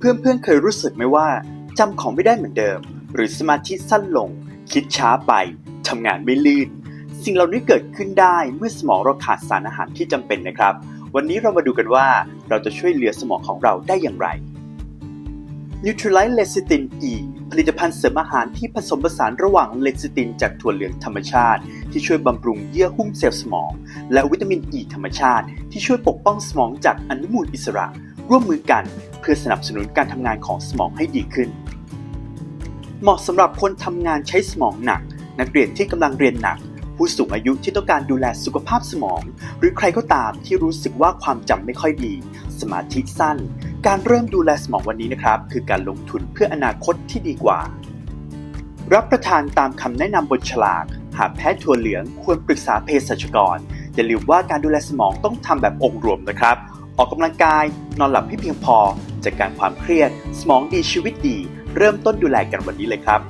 เพื่อนๆเคยรู้สึกไหมว่าจำของไม่ได้เหมือนเดิม หรือสมาธิสั้นลง คิดช้าไปทำงานไม่ลื่น สิ่งเหล่านี้เกิดขึ้นได้เมื่อสมองเราขาดสารอาหารที่จำเป็นนะครับ วันนี้เรามาดูกันว่าเราจะช่วยเหลือสมองของเราได้อย่างไร Neutralize Lecithin E ผลิตภัณฑ์เสริมอาหารที่ผสมผสานระหว่างเลซิตินจากถั่วเหลืองธรรมชาติ ที่ช่วยบำรุงเยื่อหุ้มเซลล์สมอง และวิตามินอ e ีธรรมชาติ ที่ช่วยปกป้องสมองจากอนุมูลอิสระ ร่วมมือกันเพื่อสนับสนุนการทำงานของสมองให้ดีขึ้น เหมาะสำหรับคนทำงานใช้สมองหนัก นักเรียนที่กำลังเรียนหนัก ผู้สูงอายุที่ต้องการดูแลสุขภาพสมอง หรือใครก็ตามที่รู้สึกว่าความจำไม่ค่อยดี สมาธิสั้น การเริ่มดูแลสมองวันนี้นะครับ คือการลงทุนเพื่ออนาคตที่ดีกว่า รับประทานตามคำแนะนำบนฉลาก หากแพ้ถั่วเหลืองควรปรึกษาเภสัชกรอย่าลืมว่าการดูแลสมองต้องทำแบบองค์รวมนะครับ ออกกำลังกาย นอนหลับให้เพียงพอ จัดการความเครียด สมองดีชีวิตดี เริ่มต้นดูแลกันวันนี้เลยครับ